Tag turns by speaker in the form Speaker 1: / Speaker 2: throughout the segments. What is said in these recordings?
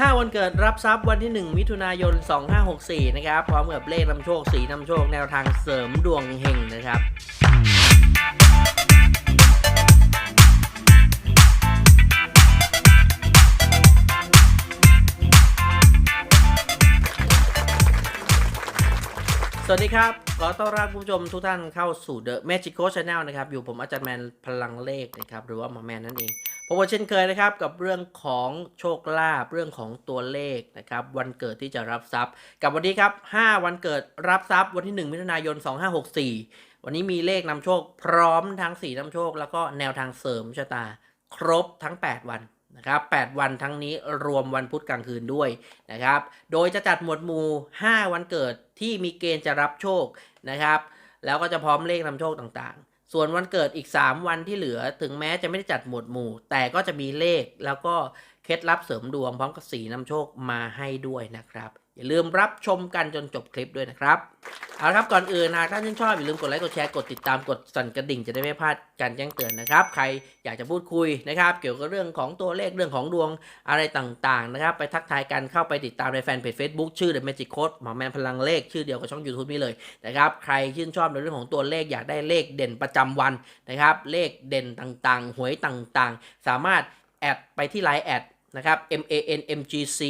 Speaker 1: 5 วันเกิดรับทรัพย์วันที่ 1 มิถุนายน 2564 นะครับ พร้อมกับเลขนำโชคสีนำโชคแนวทางเสริมดวงเฮงนะครับสวัสดีครับ ขอต้อนรับคุณผู้ชมทุกท่านเข้าสู่ The Magical Channel นะครับ อยู่ผมอาจารย์แมนพลังเลขนะครับ หรือว่าหมาแมนนั่นเอง พบกันเช่นเคยนะครับกับเรื่องของโชคลาภเรื่องของตัวเลขนะครับวันเกิดที่จะรับทรัพย์ กับวันนี้ครับ 5 วันเกิดรับทรัพย์ วันที่ 1 มิถุนายน 2564 วันนี้มีเลขนำโชคพร้อมทั้ง4นำโชค แล้วก็แนวทางเสริมชะตา ครบทั้ง 8 วันนะครับ8วันทั้งนี้รวมวันพุธกลางคืนด้วยนะครับโดยจะจัดหมวดหมู่ 5 วันเกิดที่มีเกณฑ์จะรับโชคนะครับแล้วก็จะพร้อมเลขนำโชคต่างๆ ส่วนวันเกิดอีก 3 วันที่เหลือถึงแม้จะไม่ได้จัดหมวดหมู่ แต่ก็จะมีเลขแล้วก็เคล็ดลับเสริมดวงพร้อมกับสีนำโชคมาให้ด้วยนะครับ อย่าลืมรับชมกันจนจบคลิปด้วยนะครับ เอาละครับก่อนอื่นหากท่านชื่นชอบอย่าลืมกดไลค์กดแชร์กดติดตามกดสั่นกระดิ่งจะได้ไม่พลาดการแจ้งเตือนนะครับ ใครอยากจะพูดคุยนะครับ เกี่ยวกับเรื่องของตัวเลขเรื่องของดวงอะไรต่างๆนะครับ ไปทักทายกันเข้าไปติดตามในแฟนเพจ Facebook ชื่อ The Magic Code หมอแมนพลังเลขชื่อเดียวกับช่อง YouTube นี้เลยนะครับใครชื่นชอบในเรื่องของตัวเลขอยากได้เลขเด่นประจำวันนะครับเลขเด่นต่างๆ หวยต่างๆ สามารถแอดไปที่ไลน์แอด นะครับ M A N M G C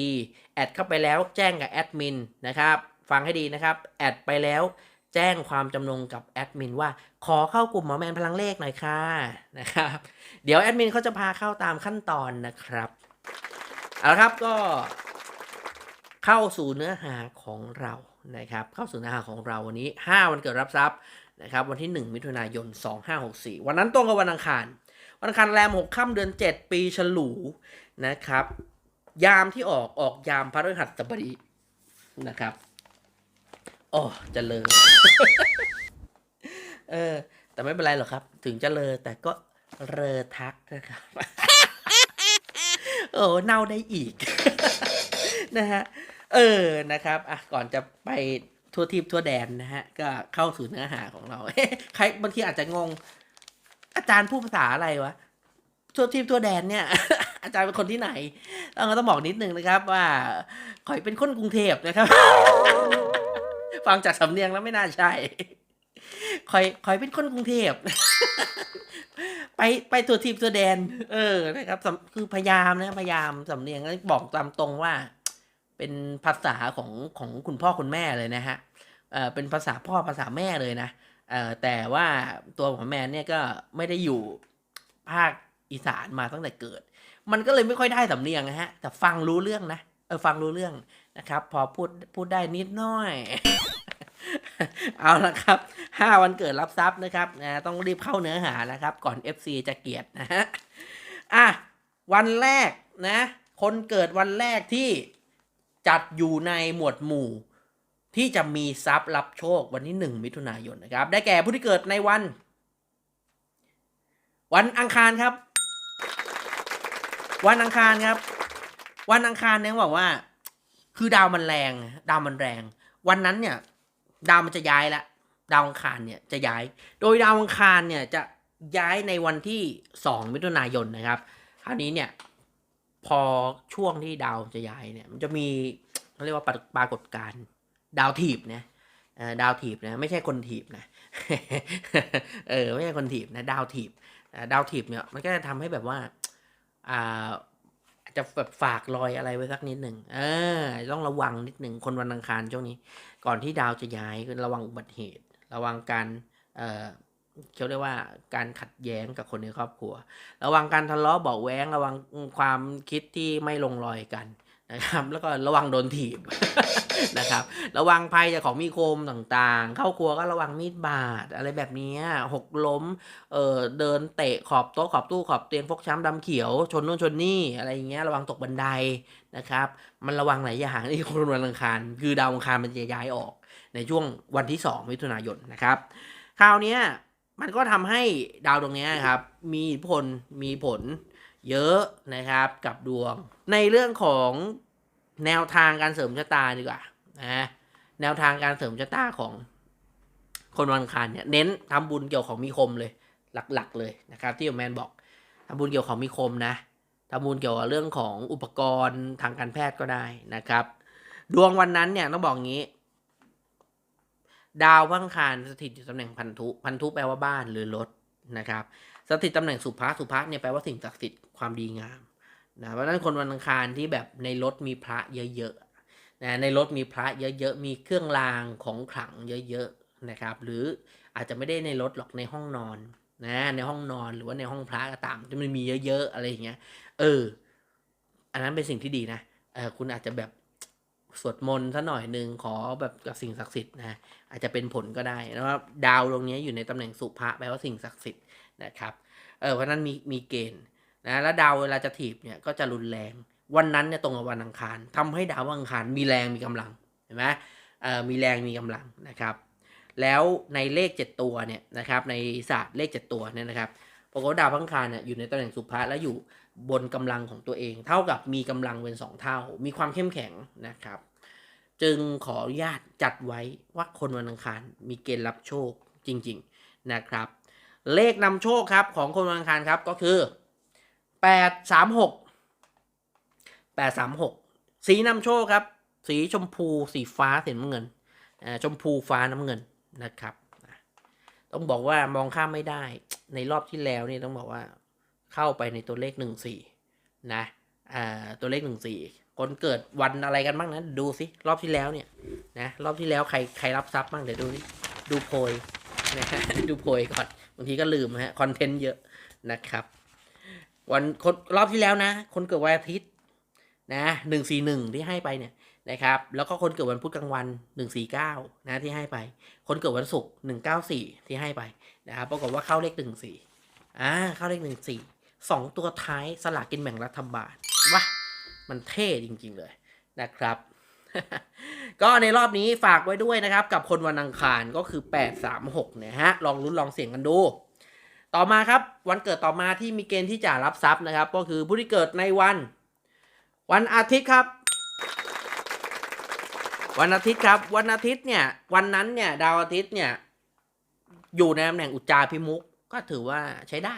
Speaker 1: แอดเข้าไปแล้วแจ้งกับแอดมินนะครับ ฟังให้ดีนะครับ แอดไปแล้วแจ้งความจำนงกับแอดมินว่าขอเข้ากลุ่มหมอแมนพลังเลขหน่อยค่ะนะครับ เดี๋ยวแอดมินเขาจะพาเข้าตามขั้นตอนนะครับ เอาละครับก็เข้าสู่เนื้อหาของเรานะครับ เข้าสู่เนื้อหาของเราวันนี้ 5 วันเกิดรับทรัพย์นะครับ วันที่ 1 มิถุนายน 2564 วันนั้นตรงกับวันอังคาร วันอังคารแรม6ค่ำเดือน7ปีฉลูนะครับ ยามที่ออกออกยามพระฤหัสบดีนะครับโอ้เจะเลยเออ แต่ไม่เป็นไรหรอกครับ ถึงจะเลอแต่ก็เรอทักนะครับโอ้เน่าได้อีกนะฮะเออนะครับอะก่อนจะไปทั่วทิพย์ทั่วแดนนะฮะ ก็เข้าสู่เนื้อหาของเราใครบางทีอาจจะงง อาจารย์พูดภาษาอะไรวะทั่วทิพย์ทั่วแดนเนี่ย อาจารย์เป็นคนที่ไหนต้องก็ต้องบอกนิดนึงนะครับ ว่าขอยเป็นคนกรุงเทพนะครับ ฟังจากสำเนียงแล้วไม่น่าใช่คอยคอยเป็นคนกรุงเทพ ไปไปตัวทีมตัวแดน เออนะครับคือพยายามนะพยายามสำเนียงแล้วบอกตามตรงว่า เป็นภาษาของของคุณพ่อคุณแม่เลยนะฮะเออเป็นภาษาพ่อภาษาแม่เลยนะ เออแต่ว่าตัวของแมนเนี่ยก็ไม่ได้อยู่ภาคอีสานมาตั้งแต่เกิด มันก็เลยไม่ค่อยได้สำเนียงนะฮะ แต่ฟังรู้เรื่องนะ เออฟังรู้เรื่องนะครับ พอพูดพูดได้นิดหน้อย เอาละครับ5วันเกิดรับทรัพย์นะครับนะต้องรีบเข้าเนื้อหานะครับ ก่อน FC จะเกลียดนะฮะ อะ วันแรกนะ คนเกิดวันแรกที่จัดอยู่ในหมวดหมู่ ที่จะมีทรัพย์รับโชควันที่ 1 มิถุนายนนะครับ ได้แก่ผู้ที่เกิดในวัน วันอังคารครับ วันอังคารครับ วันอังคารเนี่ยบอกว่า คือดาวมันแรง ดาวมันแรง วันนั้นเนี่ย ดาวมันจะย้ายละดาวอังคารเนี่ยจะย้าย โดยดาวอังคารเนี่ยจะย้ายในวันที่สองมิถุนายนนะครับคราวนี้เนี่ย พอช่วงที่ดาวจะย้ายเนี่ย มันจะมีเขาเรียกว่าปรปรากฏการณ์ ดาวถีบนะดาวถีบนะไม่ใช่คนถีบนะเออไม่ใช่คนถีบนะดาวถีบดาวถีบเนี่ยมันก็จะทำให้แบบว่าอ่าจจะแบบฝากรอยอะไรไว้สักนิดหนึ่งเออ ต้องระวังนิดหนึ่งคนวันอังคารช่วงนี้ ก่อนที่ดาวจะย้ายระวังอุบัติเหตุ ระวังการเอ่อเขาเรียกว่าการขัดแย้งกับคนในครอบครัว ระวังการทะเลาะเบาแวงระวังความคิดที่ไม่ลงรอยกันนะครับ แล้วก็ระวังโดนถีบ นะครับ ระวังภัยจากของมีคมต่างๆ เข้าครัวก็ระวังมีดบาดอะไรแบบนี้หกล้มเออเดินเตะขอบโต๊ะขอบตู้ขอบเตียงฟกช้ำดำเขียว ชนนู่นชนนี่อะไรอย่างเงี้ยระวังตกบันไดนะครับ มันระวังหลายอย่างที่คนวันอังคาร คือดาวอังคารมันจะย้ายออก ในช่วงวันที่ 2 มิถุนายนนะครับ คราวนี้มันก็ทำให้ดาวดวงนี้ครับ มีผลมีผลเยอะนะครับกับดวง ในเรื่องของแนวทางการเสริมชะตาดีกว่า นะแนวทางการเสริมชะตาของคนวันอังคารเนี่ยเน้นทำบุญเกี่ยวของมีคมเลย หลักๆ เลยนะครับที่แมนบอกทำบุญเกี่ยวของมีคมนะทำบุญเกี่ยวกับเรื่องของอุปกรณ์ทางการแพทย์ก็ได้นะครับ ดวงวันนั้นเนี่ยต้องบอกงี้ ดาวพังคารสถิตอยู่ตำแหน่งพันธุ พันธุแปลว่าบ้านหรือรถนะครับ สถิตตำแหน่งสุภาสุภาเนี่ยแปลว่าสิ่งศักดิ์สิทธิ์ความดีงามนะเพราะฉะนั้นคนวันอังคารที่แบบในรถมีพระเยอะๆ นะในรถมีพระเยอะๆ มีเครื่องรางของขลังเยอะๆนะครับ หรืออาจจะไม่ได้ในรถหรอกในห้องนอนนะในห้องนอนหรือว่าในห้องพระก็ตามที่มันมีเยอะๆอะไรอย่างเงี้ย เออ อันนั้นเป็นสิ่งที่ดีนะเออคุณอาจจะแบบสวดมนต์ซะหน่อยหนึ่งขอแบบกับสิ่งศักดิ์สิทธิ์นะอาจจะเป็นผลก็ได้นะครับดาวดวงนี้อยู่ในตำแหน่งสุภะแปลว่าสิ่งศักดิ์สิทธิ์นะครับเออเพราะฉะนั้นมีมีเกณฑ์นะแล้วดาวเวลาจะถีบเนี่ยก็จะรุนแรง วันนั้นเนี่ยตรงกับวันอังคารทำให้ดาวอังคารมีแรงมีกำลังเห็นไหมเออมีแรงมีกำลังนะครับ แล้วในเลข 7 ตัวเนี่ยนะครับในศาสตร์เลข 7 ตัวเนี่ยนะครับปรากฏว่าดาวอังคารเนี่ยอยู่ในตำแหน่งสุภะและอยู่บนกำลังของตัวเอง เท่ากับมีกำลังเป็นสองเท่า มีความเข้มแข็งนะครับ จึงขออนุญาตจัดไว้ว่าคนวันอังคารมีเกณฑ์รับโชคจริง ๆนะครับ เลขนำโชคครับของคนวันอังคารครับก็คือแปด แปดสามหกสีนำโชคครับ สีชมพูสีฟ้าสีน้ำเงินอ่าชมพูฟ้าน้ำเงินนะครับต้องบอกว่ามองข้ามไม่ได้ในรอบที่แล้วนี่ต้องบอกว่าเข้าไปในตัวเลขหนึ่งสี่นะอ่าตัวเลขหนึ่งสี่คนเกิดวันอะไรกันบ้างนะดูสิรอบที่แล้วเนี่ยนะรอบที่แล้วใครใครรับทรัพย์บ้างเดี๋ยวดูดูโพยนะฮะดูโพยก่อนบางทีก็ลืมฮะคอนเทนต์เยอะนะครับ วันคนรอบที่แล้วนะ คนเกิดวันอาทิตย์ นะหนึ่งสี่หนึ่งที่ให้ไปเนี่ยนะครับ แล้วก็คนเกิดวันพุธกลางวันหนึ่งสี่เก้านะที่ให้ไป คนเกิดวันศุกร์หนึ่งเก้าสี่ที่ให้ไปนะครับ ปรากฏว่าเข้าเลขหนึ่งสี่อ่าเข้าเลขหนึ่งสี่สองตัวท้ายสลากกินแบ่งรัฐบาลว้ามันเท่จริง ๆ เลยนะครับ ก็ในรอบนี้ฝากไว้ด้วยนะครับ กับคนวันอังคารก็คือ 836เนี่ยฮะ ลองลุ้นลองเสี่ยงกันดู ต่อมาครับ วันเกิดต่อมาที่มีเกณฑ์ที่จะรับทรัพย์นะครับ ก็คือผู้ที่เกิดในวัน วันอาทิตย์ครับ วันอาทิตย์ครับ วันอาทิตย์เนี่ย วันนั้นเนี่ย ดาวอาทิตย์เนี่ย อยู่ในตำแหน่งอุจจาพิมุกก็ถือว่าใช้ได้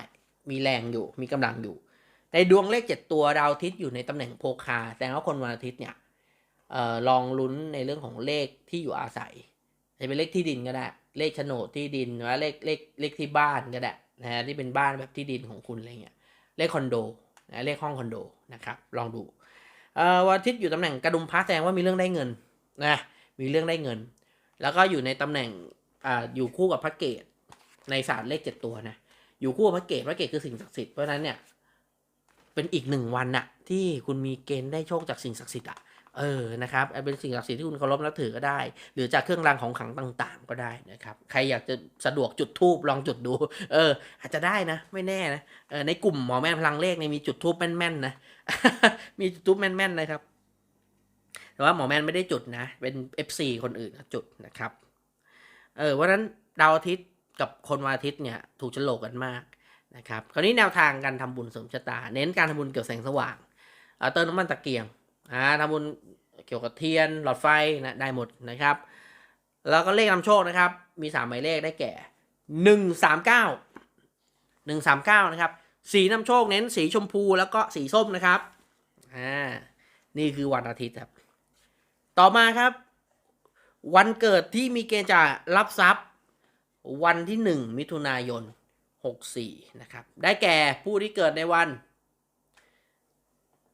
Speaker 1: มีแรงอยู่มีกำลังอยู่ ในดวงเลขเจ็ดตัวดาวอาทิตย์อยู่ในตำแหน่งโพคาแต่ว่าคนวันอาทิตย์เนี่ยออลองลุ้นในเรื่องของเลขที่อยู่อาศัยจะเป็นเลขที่ดินก็ได้ เลขโฉนดที่ดินหรือว่าเลขเลขเลขที่บ้านก็ได้นะฮะที่เป็นบ้านแบบที่ดินของคุณอะไรเงี้ยเลขคอนโดนะเลขห้องคอนโดนะครับ ลองดู วันอาทิตย์อยู่ตำแหน่งกระดุมพระแสดงว่ามีเรื่องได้เงินนะมีเรื่องได้เงิน แล้วก็อยู่ในตำแหน่งออยู่คู่กับพระเกตในศาสตร์เลขเจ็ดตัวนะอยู่คู่กับพระเกตพระเกตคือสิ่งศักดิ์สิทธิ์เพราะฉะนั้นเนี่ยเป็นอีกหนึ่งวันน่ะที่คุณมีเกณฑ์ได้โชคจากสิ่งศักดิ์สิทธิ์อะ เออนะครับเป็นสิ่งศักดิ์สิทธิ์ที่คุณเคารพนับถือก็ได้ หรือจากเครื่องรางของขลังต่างๆ ก็ได้นะครับใครอยากจะสะดวกจุดทูบลองจุดดู เออ อาจจะได้นะ ไม่แน่นะเออในกลุ่มหมอแม่นพลังเลขเนี่ยมีจุดทูบแม่นๆนะมีจุดทูบแม่นๆนะครับ แต่ว่าหมอแม่นไม่ได้จุดนะ เป็น FC คนอื่นจุดนะครับ เออเพราะฉะนั้นดาวอาทิตย์กับคนวันอาทิตย์เนี่ยถูกฉลกกันมากนะครับคราวนี้แนวทางการทำบุญเสริมชะตา เน้นการทำบุญเกี่ยวกับแสงสว่างเอ่อเติมน้ำมันตะเกียง อ่าทำบุญเกี่ยวกับเทียนหลอดไฟนะได้หมดนะครับ แล้วก็เลขนำโชคนะครับ มีสามหมายเลขได้แก่หนึ่งสามเก้าหนึ่งสามเก้านะครับ สีนำโชคเน้นสีชมพูแล้วก็สีส้มนะครับอ่านี่คือวันอาทิตย์ครับ ต่อมาครับ วันเกิดที่มีเกณฑ์จะรับทรัพย์ วันที่หนึ่งมิถุนายนหกสี่นะครับ ได้แก่ผู้ที่เกิดในวัน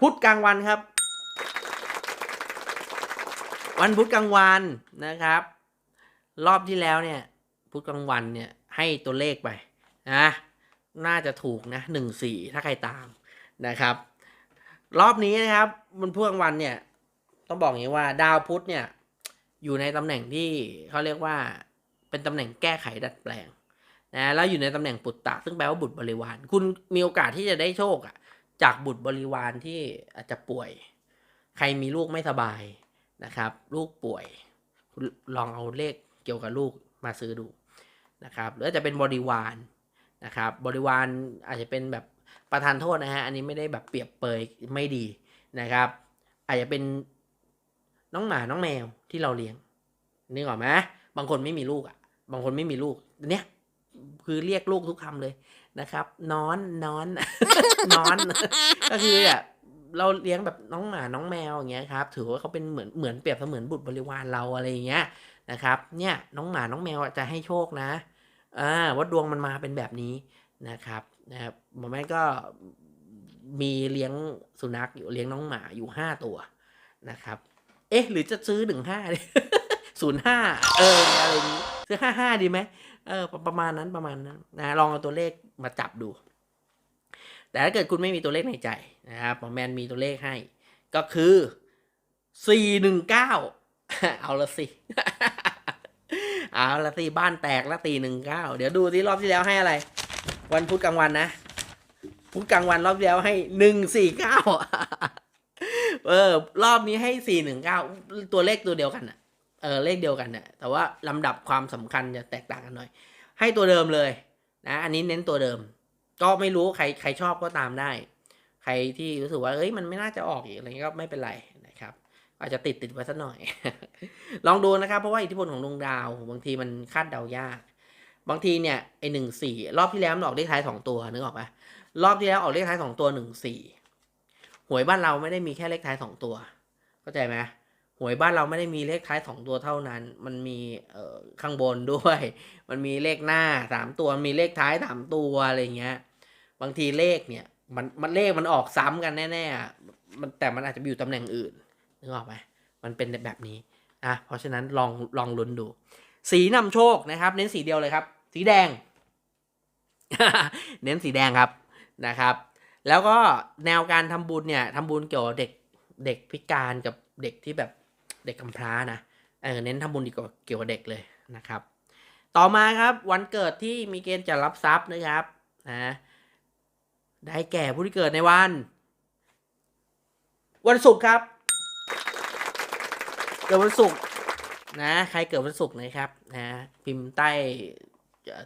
Speaker 1: พุธกลางวันครับ วันพุธกลางวันนะครับ รอบที่แล้วเนี่ยพุธกลางวันเนี่ยให้ตัวเลขไปนะน่าจะถูกนะหนึ่งสี่ถ้าใครตามนะครับ รอบนี้นะครับบนพุธกลางวันเนี่ยต้องบอกอย่างนี้ว่าดาวพุธเนี่ยอยู่ในตำแหน่งที่เขาเรียกว่าเป็นตำแหน่งแก้ไขดัดแปลงนะแล้วอยู่ในตำแหน่งปุตตะซึ่งแปลว่าบุตรบริวาร คุณมีโอกาสที่จะได้โชคอะจากบุตรบริวารที่อาจจะป่วย ใครมีลูกไม่สบาย นะครับ ลูกป่วยลองเอาเลขเกี่ยวกับลูกมาซื้อดูนะครับหรือจะเป็นบริวารนะครับบริวารอาจจะเป็นแบบประทานโทษนะฮะอันนี้ไม่ได้แบบเปรียบเปยไม่ดีนะครับ อาจจะเป็นน้องหมาน้องแมวที่เราเลี้ยงนึกออกไหมบางคนไม่มีลูกอะ บางคนไม่มีลูกเนี้ยคือเรียกลูกทุกคำเลยนะครับนอนนอนนอนก็คือแบบ เราเลี้ยงแบบน้องหมาน้องแมวอย่างเงี้ยครับ ถือว่าเขาเป็นเหมือนเหมือนเปรียบเสมือนบุตรบริวารเราอะไรอย่างเงี้ยนะครับ เนี่ยน้องหมาน้องแมวจะให้โชคนะอ่าว่าดวงมันมาเป็นแบบนี้นะครับนะครับหมอแม่ก็มีเลี้ยงสุนัขอยู่เลี้ยงน้องหมาอยู่ห้าตัวนะครับ เอ๊ะ หรือจะซื้อหนึ่งห้าศูนย์ห้าเอออะไรอย่างนี้ซื้อห้าห้าดีไหมเออประมาณนั้นประมาณนั้นนะลองเอาตัวเลขมาจับดู แต่ถ้าเกิดคุณไม่มีตัวเลขในใจนะครับหมอแมนมีตัวเลขให้ ก็คือสี่หนึ่งเอาละสิ เอาละสิบ้านแตกล้วตีหนึ่งเก้าเดี๋ยวดูที่รอบที่แล้วให้อะไร วันพุธกลางวันนะ พุธกลางวันรอบที่แล้วให้หนึ่งสี่เก้าเออ รอบนี้ให้สี่หนึ่งเก้าตัวเลขตัวเดียวกันอะเออเลขเดียวกันน่ะแต่ว่าลำดับความสำคัญจะแตกต่างกันหน่อย ให้ตัวเดิมเลยนะ อันนี้เน้นตัวเดิม ก็ไม่รู้ใครใครชอบก็ตามได้ ใครที่รู้สึกว่าเอ้ยมันไม่น่าจะออกอีกอะไรเงี้ยก็ไม่เป็นไรนะครับ อาจจะติดติดไว้สักหน่อย ลองดูนะครับ เพราะว่าอิทธิพลของดวงดาว บางทีมันคาดเดายาก บางทีเนี่ยไอหนึ่งสี่รอบที่แล้วมันออกเลขท้ายสองตัวนึกออกปะรอบที่แล้วออกเลขท้ายสองตัวหนึ่งสี่หวยบ้านเราไม่ได้มีแค่เลขท้ายสองตัว เข้าใจไหมหวยบ้านเราไม่ได้มีเลขท้ายสองตัวเท่านั้น มันมีเอ่อข้างบนด้วย มันมีเลขหน้าสามตัว มีเลขท้ายสามตัวอะไรเงี้ย บางทีเลขเนี่ย มันมันเลขมันออกซ้ำกันแน่ๆอะมันแต่มันอาจจะอยู่ตำแหน่งอื่นนึกออกไหมมันเป็นแบบนี้อะเพราะฉะนั้นลองลองลุ้นดู สีนำโชคนะครับ เน้นสีเดียวเลยครับ สีแดง เน้นสีแดงครับนะครับ แล้วก็แนวการทำบุญเนี่ยทำบุญเกี่ยวกับเด็กเด็กพิการกับเด็กที่แบบเด็กกำพร้านะเออเน้นทำบุญดีกว่าเกี่ยวกับเด็กเลยนะครับ ต่อมาครับวันเกิดที่มีเกณฑ์จะรับทรัพย์นะครับนะ ได้แก่ผู้ที่เกิดในวัน วันศุกร์ครับ เกิดวันศุกร์นะ ใครเกิดวันศุกร์นะครับนะพิมพ์ใต้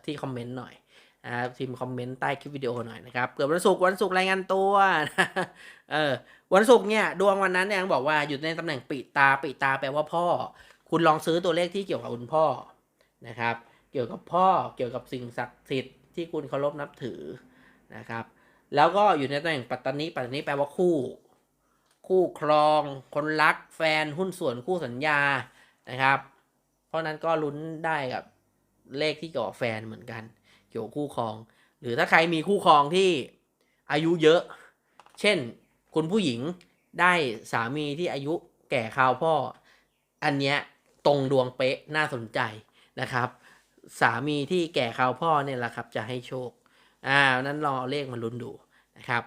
Speaker 1: ที่คอมเมนต์หน่อยนะครับพิมพ์คอมเมนต์ใต้คลิปวิดีโอหน่อยนะครับ เกิดวันศุกร์วันศุกร์รายงานตัวเออวันศุกร์เนี่ยดวงวันนั้นเนี่ยบอกว่าอยู่ในตำแหน่งปีตาปีตาแปลว่าพ่อ คุณลองซื้อตัวเลขที่เกี่ยวกับคุณพ่อนะครับ เกี่ยวกับพ่อเกี่ยวกับสิ่งศักดิ์สิทธิ์ที่คุณเคารพนับถือนะครับ แล้วก็อยู่ในตำแหน่งปัตตานีปัตตานีแปลว่าคู่ คู่ครอง คนรัก แฟนหุ้นส่วนคู่สัญญานะครับ เพราะนั้นก็ลุ้นได้กับเลขที่เกี่ยวกับแฟนเหมือนกัน เกี่ยวกับคู่ครอง หรือถ้าใครมีคู่ครองที่อายุเยอะ เช่น คุณผู้หญิงได้สามีที่อายุแก่คราวพ่อ อันเนี้ยตรงดวงเป๊ะน่าสนใจนะครับ สามีที่แก่คราวพ่อเนี่ยแหละครับ จะให้โชค อ่านั้นลองเอาเลขมาลุ้นดู นะครับ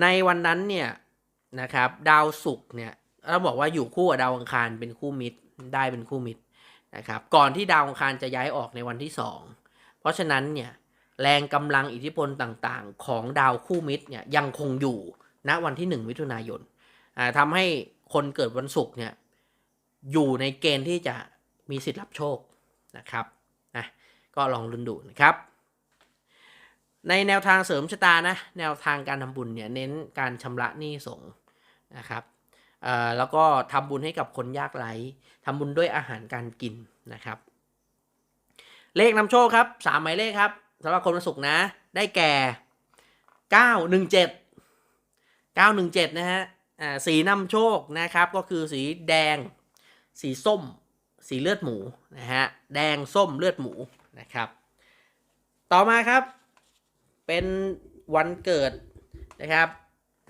Speaker 1: ในวันนั้นเนี่ยนะครับ ดาวศุกร์เนี่ยเราบอกว่าอยู่คู่กับดาวอังคารเป็นคู่มิตรได้เป็นคู่มิตรนะครับ ก่อนที่ดาวอังคารจะย้ายออกในวันที่สองเพราะฉะนั้นเนี่ยแรงกำลังอิทธิพลต่างๆ ของดาวคู่มิตรเนี่ยยังคงอยู่ณวันที่หนึ่งมิถุนายนอ่าทำให้คนเกิดวันศุกร์เนี่ยอยู่ในเกณฑ์ที่จะมีสิทธิ์รับโชคนะครับนะก็ลองลุ้นดูนะครับ ในแนวทางเสริมชะตานะแนวทางการทำบุญเนี่ยเน้นการชำระหนี้สงนะครับแล้วก็ทำบุญให้กับคนยากไร้ทำบุญด้วยอาหารการกินนะครับ เลขนำโชคครับสามหมายเลขครับสำหรับคนวันศุกร์นะ ได้แก่เก้าหนึ่งเจ็ดเก้าหนึ่งเจ็ดนะฮะสีนำโชคนะครับก็คือสีแดง สีส้ม สีเลือดหมูนะฮะแดงส้มเลือดหมูนะครับ ต่อมาครับ เป็นวันเกิดนะครับ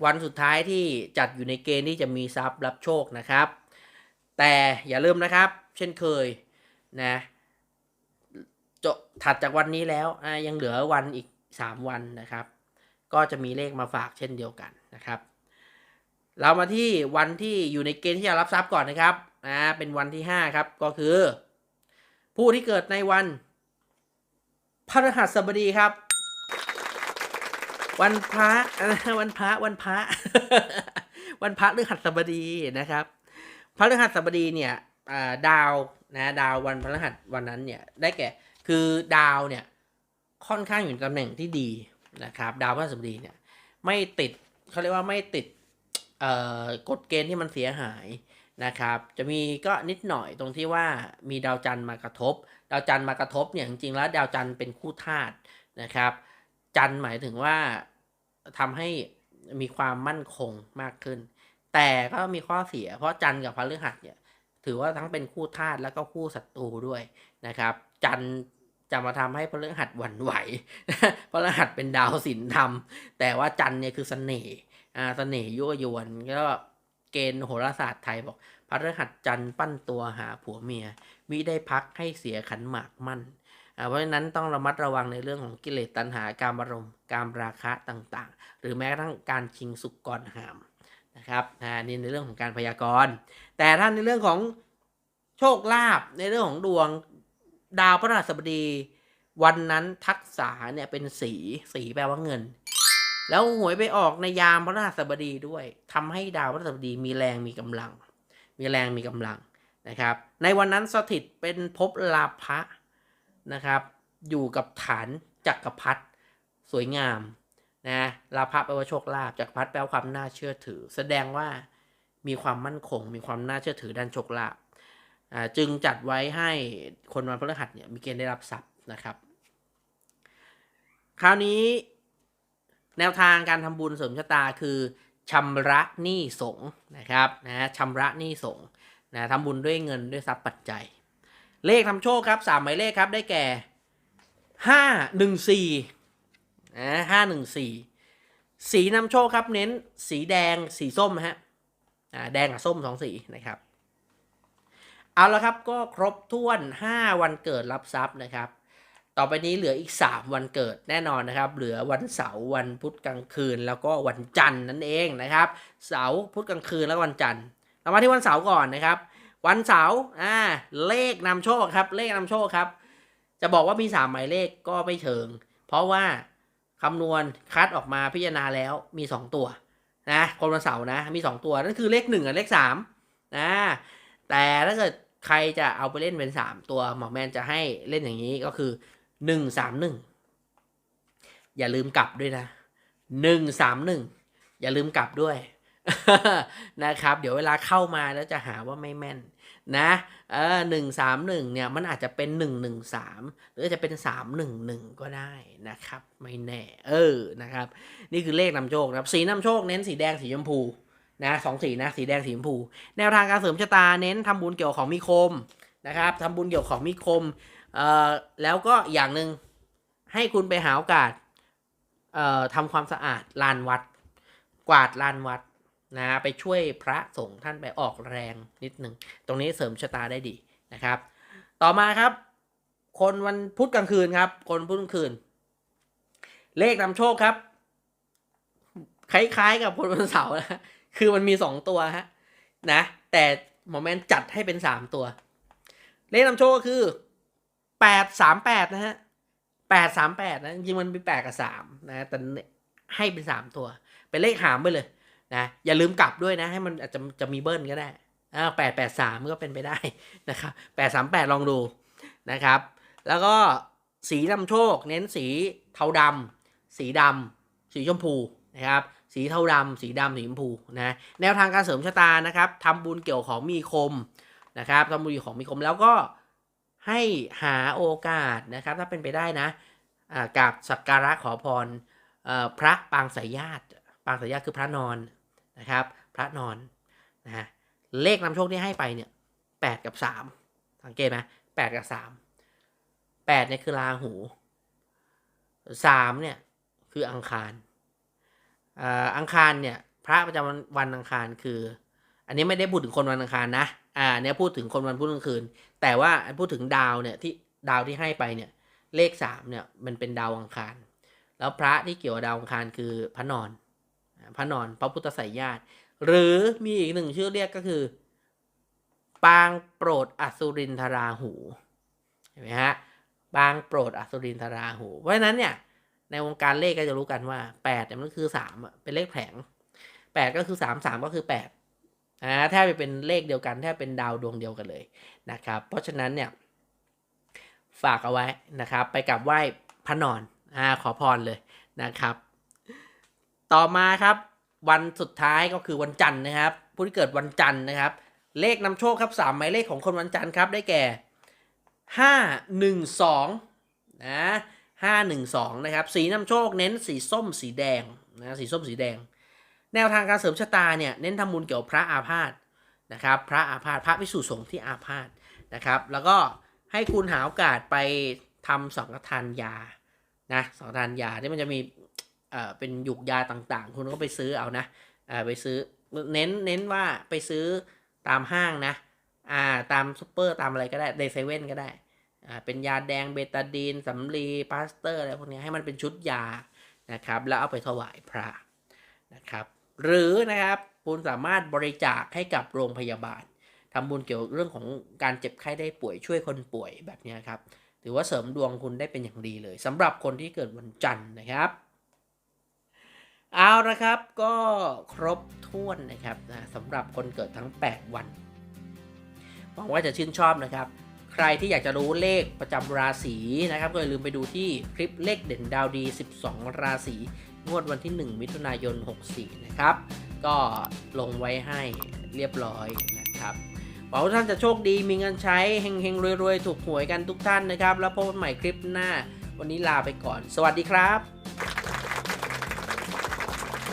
Speaker 1: วันสุดท้ายที่จัดอยู่ในเกณฑ์ที่จะมีทรัพย์รับโชคนะครับ แต่อย่าลืมนะครับ เช่นเคยนะจบถัดจากวันนี้แล้วยังเหลือวันอีก 3 วันนะครับ ก็จะมีเลขมาฝากเช่นเดียวกันนะครับ เรามาที่วันที่อยู่ในเกณฑ์ที่จะรับทรัพย์ก่อนนะครับอ่าเป็นวันที่ 5 ครับก็คือ ผู้ที่เกิดในวันพฤหัสบดีครับ วันพระวันพระวันพระ วันพระหรือหัสบดีนะครับพระฤหัสบดีเนี่ยดาวนะดาววันพฤหัสวันนั้นเนี่ยได้แก่คือดาวเนี่ยค่อนข้างอยู่ในตำแหน่งที่ดีนะครับ ดาวพฤหัสบดีเนี่ยไม่ติดเขาเรียกว่าไม่ติดกฎเกณฑ์ที่มันเสียหายนะครับ จะมีก็นิดหน่อยตรงที่ว่ามีดาวจันทร์มากระทบ ดาวจันทร์มากระทบเนี่ยจริงๆแล้วดาวจันทร์เป็นคู่ธาตุนะครับ จันหมายถึงว่าทำให้มีความมั่นคงมากขึ้น แต่ก็มีข้อเสีย เพราะจันกับพฤหัสเนี่ย ถือว่าทั้งเป็นคู่ธาตุแล้วก็คู่ศัตรูด้วยนะครับ จันจะมาทำให้พฤหัสหวั่นไหวพฤหัสเป็นดาวศิลธรรม แต่ว่าจันเนี่ยคือเสน่ห์อ่าเสน่ห์ยั่วยวนก็เกณฑ์โหราศาสตร์ไทยบอกพฤหัสจันปั้นตัวหาผัวเมียมิได้พักให้เสียขันหมากมั่น เพราะฉะนั้นต้องระมัดระวังในเรื่องของกิเลสตัณหาการอารมณ์การราคะต่างๆ หรือแม้กระทั่งการชิงสุกรหามนะครับอ่านี่ในเรื่องของการพยากรณ์ แต่ถ้าในเรื่องของโชคลาภในเรื่องของดวงดาวพฤหัสบดี วันนั้นทักษะเนี่ยเป็นสีสีแปลว่าเงิน แล้วหวยไปออกในยามพฤหัสบดีด้วยทำให้ดาวพฤหัสบดีมีแรงมีกำลัง มีแรงมีกำลังนะครับ ในวันนั้นสถิตเป็นภพลาภะ นะครับ อยู่กับฐานจักรพรรดิสวยงามนะลาภะแปลว่าโชคลาภจักรพรรดิแปลว่าความน่าเชื่อถือ แสดงว่ามีความมั่นคง มีความน่าเชื่อถือด้านโชคลาภจึงจัดไว้ให้คนวันพฤหัสเนี่ยมีเกณฑ์ได้รับทรัพย์นะครับ คราวนี้แนวทางการทำบุญเสริมชะตาคือชำระหนี้สงนะครับนะชำระหนี้สงนะทำบุญด้วยเงินด้วยทรัพย์ปัจจัย เลขทำโชคครับสามหมายเลขครับได้แก่ห้าหนึ่งสี่นะห้าหนึ่งสี่สีนำโชคครับเน้นสีแดงสีส้มฮะอ่าแดงกับส้มสองสีนะครับ เอาละครับก็ครบถ้วน 5 วันเกิดรับทรัพย์นะครับ ต่อไปนี้เหลืออีก 3 วันเกิดแน่นอนนะครับ เหลือวันเสาร์วันพุธกลางคืน แล้วก็วันจันทร์นั่นเองนะครับ เสาร์พุธกลางคืนแล้ววันจันทร์เรามาที่วันเสาร์ก่อนนะครับ วันเสาร์อ่าเลขนำโชคครับ เลขนำโชคครับ จะบอกว่ามี3หมายเลขก็ไม่เชิง เพราะว่าคำนวณคัดออกมาพิจารณาแล้วมี2ตัวนะคนวันเสาร์นะมี2ตัวนั่นคือเลข1กับเลข3นะแต่ถ้าเกิดใครจะเอาไปเล่นเป็น3ตัวหมอแมนจะให้เล่นอย่างนี้ก็คือ1 3 1อย่าลืมกลับด้วยนะ1 3 1อย่าลืมกลับด้วย นะครับ เดี๋ยวเวลาเข้ามาแล้วจะหาว่าไม่แม่นนะเออหนึ่งสามหนึ่งเนี่ยมันอาจจะเป็นหนึ่งหนึ่งสามหรือจะเป็นสามหนึ่งหนึ่งก็ได้นะครับ ไม่แน่ เออนะครับ นี่คือเลขนำโชคนะครับ สีนำโชคเน้นสีแดงสีชมพูนะสองสีนะสีแดงสีชมพู แนวทางการเสริมชะตาเน้นทำบุญเกี่ยวกับของมีคมนะครับทำบุญเกี่ยวกับของมีคมเอ่อแล้วก็อย่างหนึ่งให้คุณไปหาโอกาสเอ่อทำความสะอาดลานวัด กวาดลานวัด นะไปช่วยพระสงฆ์ท่านไปออกแรงนิดหนึ่งตรงนี้เสริมชะตาได้ดีนะครับ ต่อมาครับ คนวันพุธกลางคืนครับ คนพุธกลางคืน เลขนำโชคครับ คล้ายๆกับคนวันเสาร์นะคือมันมีสองตัวฮะนะแต่หมอแมนจัดให้เป็นสามตัว เลขนำโชคก็คือแปดสามแปดนะฮะแปดสามแปดนะจริงมันมีแปดกับสามนะแต่ให้เป็นสามตัว เป็นเลขหามไปเลย นะอย่าลืมกลับด้วยนะ ให้มันอาจจะจะมีเบิ้ลก็ได้อ่าแปดแปดสามก็เป็นไปได้นะครับแปดสามแปดลองดูนะครับ แล้วก็สีนำโชค เน้นสีเทาดำสีดำสีชมพูนะครับสีเทาดำสีดำสีชมพูนะแนวทางการเสริมชะตานะครับทำบุญเกี่ยวของมีคมนะครับทำบุญเกี่ยวของมีคมแล้วก็ให้หาโอกาสนะครับ ถ้าเป็นไปได้นะกราบสักการะขอพรพระปางสายญาติ ปางสายญาติคือพระนอนนะครับ พระนอนนะฮะเลขนำโชคที่ให้ไปเนี่ยแปดกับสามสังเกตไหมแปดกับสามแปดเนี่ยคือราหูสามเนี่ยคืออังคารอังคารเนี่ยพระประจำวันวันอังคารคือ อันนี้ไม่ได้พูดถึงคนวันอังคารนะอ่าเนี่ยพูดถึงคนวันพุธกลางคืน แต่ว่าพูดถึงดาวเนี่ยที่ดาวที่ให้ไปเนี่ยเลขสามเนี่ยมันเป็นดาวอังคาร แล้วพระที่เกี่ยวกับดาวอังคารคือพระนอน พระนอนพระพุทธไสยญาติ หรือมีอีกหนึ่งชื่อเรียกก็คือ ปางโปรดอสุรินทราหูเห็นไหมฮะปางโปรดอสุรินทราหู เพราะฉะนั้นเนี่ยในวงการเลขก็จะรู้กันว่าแปดเนี่ยมันคือสามเป็นเลขแผงแปดก็คือสามสามก็คือแปดแทบจะเป็นเลขเดียวกันแทบเป็นดาวดวงเดียวกันเลยนะครับ เพราะฉะนั้นเนี่ยฝากเอาไว้นะครับ ไปกับไหว้พระนอนอ่าขอพรเลยนะครับ ต่อมาครับวันสุดท้ายก็คือวันจันทร์นะครับ ผู้ที่เกิดวันจันทร์นะครับ เลขนำโชคครับสามหมายเลขของคนวันจันทร์ครับได้แก่ห้าหนึ่งสองนะ512นะครับสีนำโชคเน้นสีส้มสีแดงนะสีส้มสีแดง แนวทางการเสริมชะตาเนี่ยเน้นทำบุญเกี่ยวพระอาพาธนะครับพระอาพาธพระพิสุสงฆ์ที่อาพาธนะครับ แล้วก็ให้คุณหาโอกาสไปทำสังฆทานยานะสังฆทานยาที่มันจะมี อ่อเป็นหยุกยาต่างๆ คุณก็ไปซื้อเอานะอ่อไปซื้อเน้นเน้นว่าไปซื้อตามห้างนะอ่าตามซูเปอร์ตามอะไรก็ได้ในเซเว่นก็ได้อ่าเป็นยาแดงเบตาดีนสำลีพลาสเตอร์อะไรพวกนี้ให้มันเป็นชุดยานะครับ แล้วเอาไปถวายพระนะครับ หรือนะครับคุณสามารถบริจาคให้กับโรงพยาบาลทำบุญเกี่ยวกับเรื่องของการเจ็บไข้ได้ป่วยช่วยคนป่วยแบบนี้ครับถือว่าเสริมดวงคุณได้เป็นอย่างดีเลยสำหรับคนที่เกิดวันจันทร์นะครับ เอาละครับก็ครบถ้วนนะครับนะสำหรับคนเกิดทั้ง 8 วันหวังว่าจะชื่นชอบนะครับ ใครที่อยากจะรู้เลขประจำราศีนะครับ ก็อย่าลืมไปดูที่คลิปเลขเด่นดาวดี 12 ราศีงวดวันที่ 1 มิถุนายน 64 นะครับ ก็ลงไว้ให้เรียบร้อยนะครับหวังว่าท่านจะโชคดีมีเงินใช้เฮงๆรวยๆ ถูกหวยกันทุกท่านนะครับ แล้วพบกันใหม่คลิปหน้า วันนี้ลาไปก่อน สวัสดีครับ